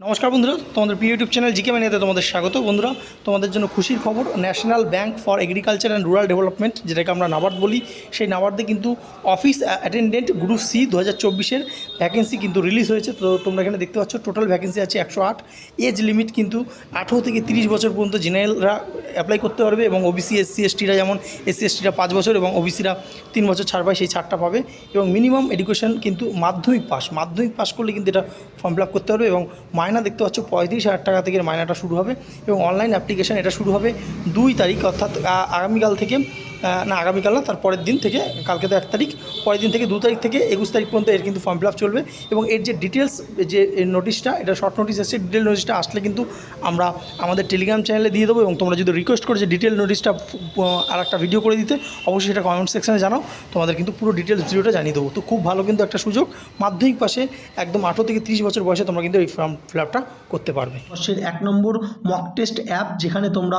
নমস্কার বন্ধুরা, তোমাদের প্রিয় ইউটিউব চ্যানেল জিকে ম্যানিয়াতে তোমাদের স্বাগত। বন্ধুরা, তোমাদের জন্য খুশির খবর, national bank for agriculture and rural development, যেটাকে আমরা নাবার্ড বলি। সেই নাবার্ডে কিন্তু অফিস অ্যাটেন্ডেন্ট গ্রুপ সি দু হাজার চব্বিশের ভ্যাকেন্সি কিন্তু রিলিজ হয়েছে। তো তোমরা এখানে দেখতে পাচ্ছ টোটাল ভ্যাকেন্সি আছে একশো আট। এজ লিমিট কিন্তু আঠেরো থেকে তিরিশ বছর পর্যন্ত জেনারেলরা অ্যাপ্লাই করতে পারবে এবং ওবিসি এসসি এসটিরা যেমন এসসি এসটিরা পাঁচ বছর এবং ওবিসিরা তিন বছর ছাড় পায় সেই ছাড়টা পাবে। এবং মিনিমাম এডুকেশন কিন্তু মাধ্যমিক পাস মাধ্যমিক পাস করলে কিন্তু এটা ফর্ম ফিল আপ করতে পারবে এবং মায়না দেখতে পাচ্ছ, পঁয়ত্রিশ হাজার টাকা থেকে মায়নাটা শুরু হবে এবং অনলাইন অ্যাপ্লিকেশান এটা শুরু হবে দুই তারিখ, অর্থাৎ আগামীকাল থেকে। না আগামীকাল না তার পরের দিন থেকে, কালকে তো এক তারিখ, পরের দিন থেকে দু তারিখ থেকে একুশ তারিখ পর্যন্ত এর কিন্তু ফর্ম ফিল চলবে এবং এর যে ডিটেলস যে নোটিশটা এটা শর্ট নোটিশ এসছে ডিটেল নোটিশটা আসলে কিন্তু আমরা আমাদের টেলিগ্রাম চ্যানেলে দিয়ে দেবো এবং তোমরা যদি রিকোয়েস্ট করো যে ডিটেল নোটিশটা আর একটা ভিডিও করে দিতে, অবশ্যই সেটা কমেন্ট সেকশনে জানাও, তোমাদের কিন্তু পুরো ডিটেলস ভিডিওটা জানিয়ে দেবো। তো খুব ভালো কিন্তু একটা সুযোগ, মাধ্যমিক পাশে একদম আঠেরো থেকে তিরিশ বছর বয়সে তোমরা কিন্তু এই ফর্ম ফিল করতে পারবে। এক নম্বর মক টেস্ট অ্যাপ যেখানে তোমরা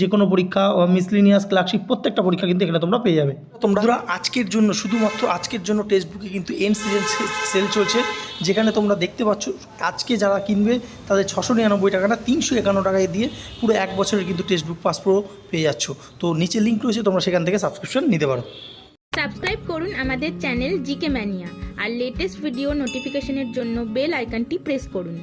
যে কোনো পরীক্ষা মিসলিনিয়াস ক্লার্কশিপ প্রত্যেকটা পরীক্ষা কিন্তু এখানে তোমরা পেয়ে যাবে। তোমরা আজকের জন্য শুধুমাত্র আজকের জন্য টেক্সট বুকে কিন্তু এন সিজন সেল চলছে। যেখানে তোমরা দেখতে পাচ্ছ আজকে যারা কিনবে তাদের ছশো নিরানব্বই টাকাটা তিনশো একান্ন টাকায় দিয়ে পুরো এক বছরের কিন্তু টেক্সট বুক পাস প্রো পেয়ে যাচ্ছ। তো নিচে লিঙ্ক রয়েছে তোমরা সেখান থেকে সাবস্ক্রিপশন নিতে পারো। সাবস্ক্রাইব করুন আমাদের চ্যানেল জিকে ম্যানিয়া আর লেটেস্ট ভিডিও নোটিফিকেশনের জন্য বেল আইকনটি প্রেস করুন।